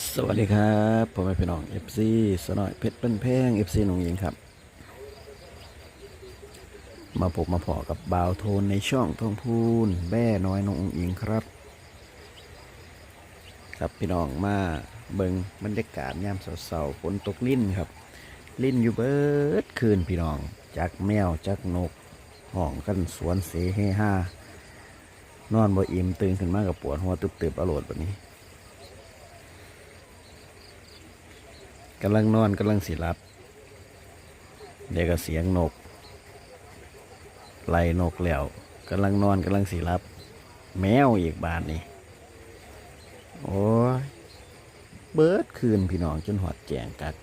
สวัสดีครับผมเป็นพี่น้อง FC สนอยเพชรเป็นแพง FC หนองยิงครับ มาพบมาพอกับบาวโทนในช่องทองพูนแบ่น้อยน้องอิงครับ ครับพี่น้องมาเบิงบรรยากาศยามเสาๆฝนตกลิ้นครับ ลิ้นอยู่เบิดคืนพี่น้องจากแมวจากนกห้องกันสวนเสเฮฮานอนบ่อิ่มตื่นขึ้นมากับปวดหัวตึบๆอรรถแบบนี้ กำลังนอนกำลังสิรับเดี๋ยวก็เสียงนกไล่นกแล้วกำลังนอนกำลังสิรับ แมวอีกบานนี่โอ้ยเบิดคืนพี่น้องจนหอดแจงกัด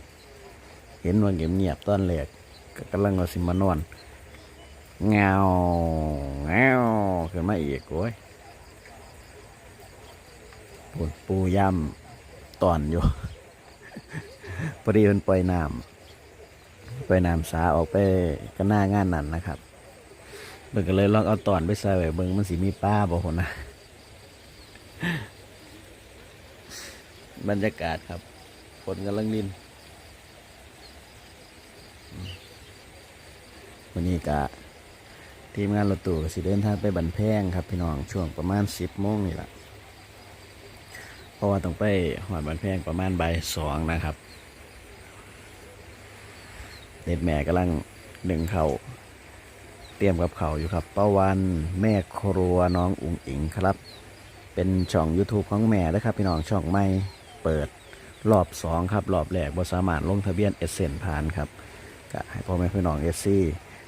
เห็นว่าเงียบเงียบตอนแรกก็กำลังว่าสิมานอนเงาเงาขึ้นมาอีกโอ้ยปูปูย่ำตอนอยู่ พอดีมันปล่อยน้ำปล่อยน้ำสาออกไปก็หน้างานนั่นนะครับเบิ่งก็เลยลองเอาตอนไปใส่ไว้เบิ่งมันสิมีป้าบ่คนนะบรรยากาศครับฝนกำลังนินวันนี้กะทีมงานรถตู้สิเดินทางไปบันแพงครับ พี่น้องช่วงประมาณสิบโมงนี่แหละเพราะว่าต้องไปหอดบันแพงประมาณบ่ายสองนะครับ เด็ดแม่กำลังหนึ่งเขาเตรียมกับเขาอยู่ครับป้าวันแม่ครัวน้องอุ๋งอิงครับ เป็นช่อง YouTube ของแม่นะครับ พี่น้องช่องไม่เปิดรอบสองครับรอบแรกบสามารถลงทะเบียนเอเซนผ่านครับก็ให้พ่อแม่พี่น้องเอซี่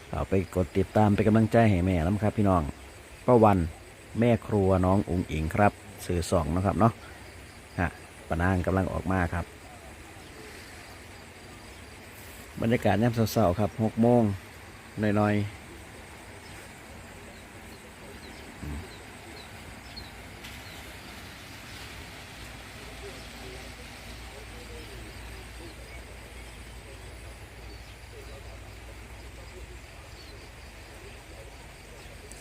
เอาไปกดติดตามเป็นกำลังใจให้แม่น้ำครับพี่น้องป้าวันแม่ครัวน้องอุ๋งอิงครับสื่อสองนะครับเนาะฮะปะนางกำลังออกมาครับ บรรยากาศยามเช้าๆครับหกโมงหน่อยๆ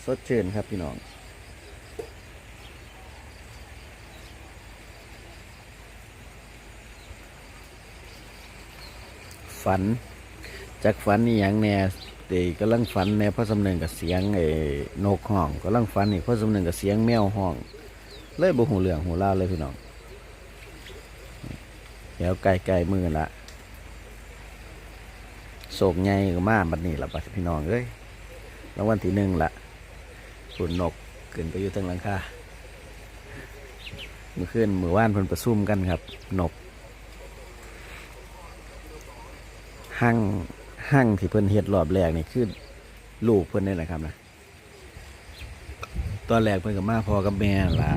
สดชื่นครับพี่น้อง ฝัน จากฝันนี่อย่างแน่เด็กกำลังฝันแน่พ่อสำเนึงกับเสียงไอ้นกห้องกำลังฝันนี่พ่อสำเนึงกับเสียงแมวห้อง เลยบ่หูเรื่องหูเล่าเลยพี่น้องเดี๋ยวไกลไกลๆมือละโศกใหญ่ก็มาบัดนี้ละบัดพี่น้องเอ้ยรางวัลที่หนึ่งละขุนนกขึ้นไปอยู่ทั้งหลังคาเมื่อคืนเมื่อวานเพิ่นประซุ่มกันครับนกห้าง ห้างที่เพิ่นเฮ็ดรอบแรกนี่คือลูกเพิ่นนี่แหละครับนะตอนแรกเพิ่นกับมาพอกับแม่ละ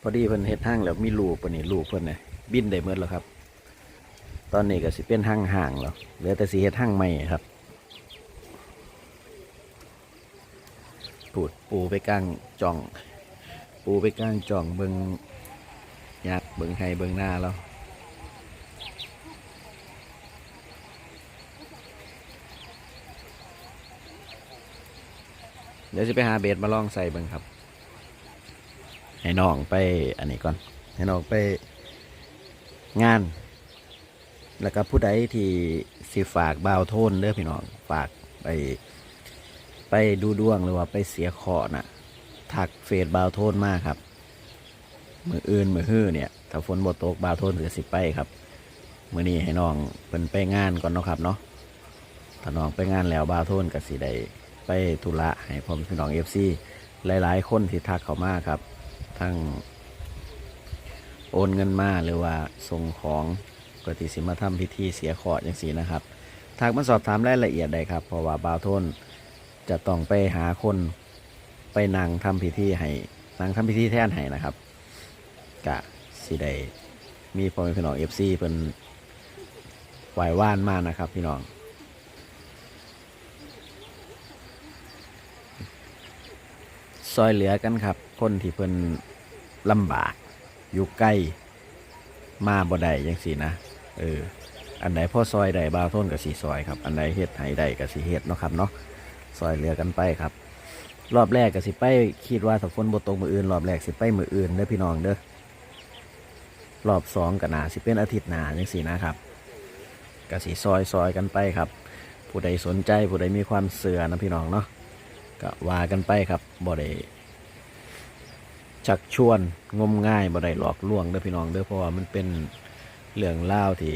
พอดีเพิ่นเฮ็ดห้างแล้วมีลูกเพิ่นนี่ลูกเพิ่นน่ะบินได้หมดแล้วครับ ตอนนี้ก็สิเป็นห้างห่างแล้วเหลือแต่สิเฮ็ดห้างใหม่ครับปูดปูไปกลางจ่อง ปูไปกลางจ่องเบิงยักเบิงไฮเบิงหน้าแล้ว เดี๋ยวจะไปหาเบสมาลองใส่เบิ่งครับ ให้น้องไปอันนี้ก่อน ให้น้องไปงาน แล้วก็ผู้ใดที่สิฝากบาวโทนเด้อพี่น้องฝากไป ไปดูดวงหรือว่าไปเสียคอน่ะทักเฟซบาวโทนมากครับ มืออื่นมือฮื้อเนี่ยถ้าฝนบ่ตกบาวโทนจะสิไปครับมือนี้ให้น้องเป็นไปงานก่อนเนาะครับเนาะถ้าน้องไปงานแล้วบาวโทนกับสีใด ไปธุระให้พ่อแม่พี่น้องเอฟซีหลายๆ คนที่ทักเขามาครับ ทั้งโอนเงินมาหรือว่าส่งของปฏิสิมาทำพิธีเสียขออย่างสีนะครับทักมาสอบถามรายละเอียดได้ครับ เพราะว่าบาวทนจะต้องไปหาคนไปนั่งทำพิธีให้นั่งทำพิธีแทนให้นะครับกะสีใดมีพ่อแม่พี่น้องเอฟซีเป็นไหวว่านมากนะครับ พี่น้อง ซอยเหลือกันครับ คนที่เพิ่นลำบาก อยู่ใกล้มาบ่ได้ยังสีนะเอออันไหนพ่อซอยใดบาวโทนกับสีซอยครับ อันไหนเฮ็ดไห้ใดกับสีเฮ็ดเนาะครับเนาะซอยเหลือกันไปครับ รอบแรกกับสิไปคิดว่าถ้าฝนบ่ตกมืออื่น รอบแรกสิไปมืออื่นเด้อพี่น้องเด้อรอบสองก็น่าสิเป็นอาทิตย์หนาจังซี่นะครับก็สิซอยซอยกันไปครับ ผู้ใดสนใจผู้ใดมีความเสื่อนะพี่น้องเนาะ ก็ว่ากันไปครับบ่ได้ชักชวนงมง่ายบ่ได้หลอกลวงเด้อพี่น้องเด้อเพราะว่ามันเป็นเรื่องเล่าที่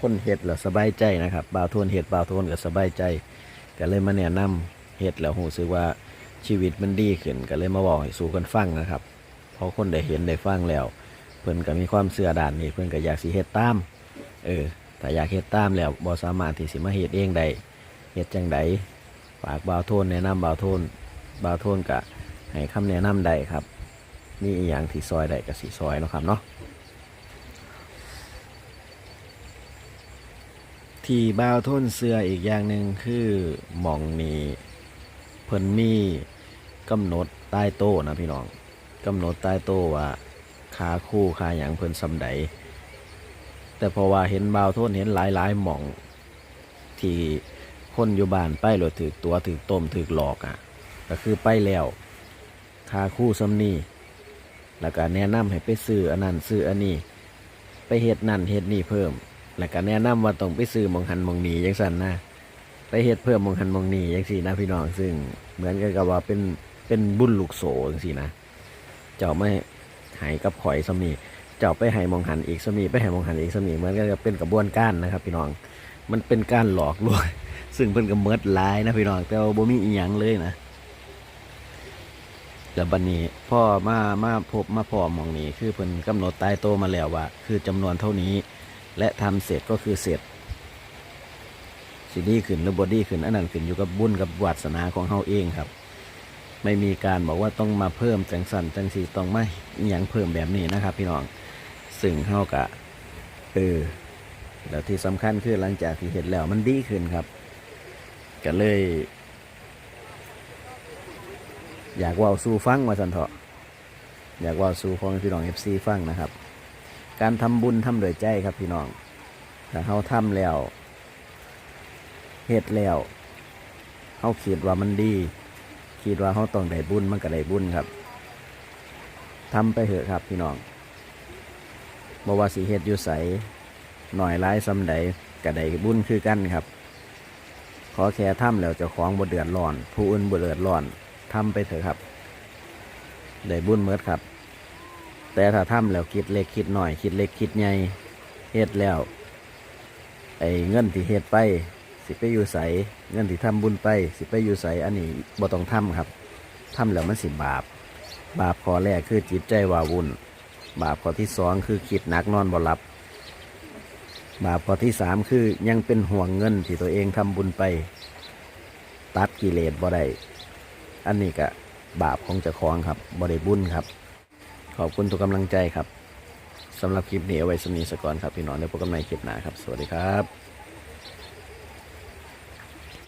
คนเฮ็ดแล้วสบายใจนะครับบ่าวโทนเฮ็ดบ่าวโทนก็สบายใจก็เลยมาแนะนำเฮ็ดแล้วรู้สึกว่าชีวิตมันดีขึ้นก็เลยมาบอกให้สู่กันฟังนะครับเพราะคนได้เห็นได้ฟังแล้ว เพิ่อนก็มีความเสื่อด้านนี้เพิ่อนก็อยากสิเฮ็ดตามเออแต่อยากเฮ็ดตามแล้วบ่สามารถที่สิมาเฮ็ดเองได้เฮ็ดจังได ฝากบ่าวโทนแนะนำบ่าวโทนบ่าวโทนก็ให้คำแนะนำได้ครับมีอีหยังที่ซอยได้ก็สิซอยนะครับเนาะที่บ่าวโทนเสื้ออีกอย่างหนึ่งคือหมองนีเพิ่นมีกำหนดใต้โต๊ะนะพี่น้องกำหนดใต้โต๊ะว่าคาคู่คาหยังเพิ่นซำใดแต่พราะว่าเห็นบ่าวโทนเห็นหลายหลายๆหม่องที่ คนอยู่บ้านไปหรือถือตัวถือต้มถือหลอกอะ ก็คือไปแล้วคาคู่ซ้ำนี่แล้วก็แนะนำให้ไปซื้ออันนั้นซื้ออันนี้ ไปเฮ็ดนั่นเฮ็ดนี่เพิ่ม แล้วก็แนะนำว่าต้องไปซื้อมองหันมองนีจังสันนะไปเฮ็ดเพิ่มมองหันมองนีจังสี่นะพี่น้องซึ่งเหมือนกันกับว่าเป็นเป็นบุญลูกโสจังสี่นะ เจ้าไม่ใหายกับข่อยซ้ำนี่เจ้าไปให้มองหันอีกสมีไปให้มองหันอีกสมีเหมือนกันกับเป็นกระบวนการนะครับ พี่น้องมันเป็นการหลอกลวง ซึ่งเพิ่นก็เมิดหลายนะพี่น้องแต่ว่าบ่มีอีหยังเลยนะแล้วบัดนี้พ่อมามาพบมาพ่อมองนี้ คือเพิ่นกำหนดตายโตมาแล้วว่า คือจำนวนเท่านี้ และทำเสร็จก็คือเสร็จสิดีขึ้นหรือบ่ดีขึ้นอันนั้นขึ้นอยู่กับบุญกับวาสนาของเฮาเองครับ ไม่มีการบอกว่าต้องมาเพิ่มจังสันจังสีต้องไม่อหย่างเพิ่มแบบนี้นะครับ พี่น้องซึ่งเฮากะเออแล้วที่สำคัญคือหลังจากที่เห็นแล้วมันดีขึ้นครับ ก็เลย อยากว่าสู่ฟังมาสันเถาะอยากว่าสู่พ่อแม่พี่น้องเอฟซีฟังนะครับ การทำบุญทำโดยใจครับพี่น้องถ้าเฮาทำแล้วเฮ็ดแล้วเฮาคิดว่ามันดี คิดว่าเขาต้องได้บุญมันก็ได้บุญครับทำไปเถอะครับพี่น้องบ่ว่าสิเฮ็ดอยู่ใสหน่อยร้ายซ้ำใดก็ได้บุญคือกันครับ ขอแค่ทำแล้วเจ้าของบ่เดือดร้อน ผู้อื่นบ่เดือดร้อนทำไปเถอะครับได้บุญเมิดครับ แต่ถ้าทำแล้วคิดเล็กคิดหน่อย คิดเล็กคิดใหญ่เฮ็ดแล้ว ไอ้เงินที่เฮ็ดไป สิไปอยู่ใสเงินที่ทำบุญไป สิไปอยู่ใสอันนี้บ่ต้องทำครับทำแล้วมันสิบาป บาปข้อแรกคือจิตใจวาวุ่น บาปข้อที่สองคือคิดหนักนอนบ่หลับ บาปข้อที่สามคือยังเป็นห่วงเงินที่ตัวเองทำบุญไป ตัดกิเลสบ่ได้อันนี้ก็บาปของเจ้าของครับบ่ได้บุญครับ ขอบคุณทุกกำลังใจครับสำหรับคลิปนี้เอาไว้สนีสก่อนครับพี่น้องเดี๋ยวพบกันใหม่คลิปหน้าครับ สวัสดีครับ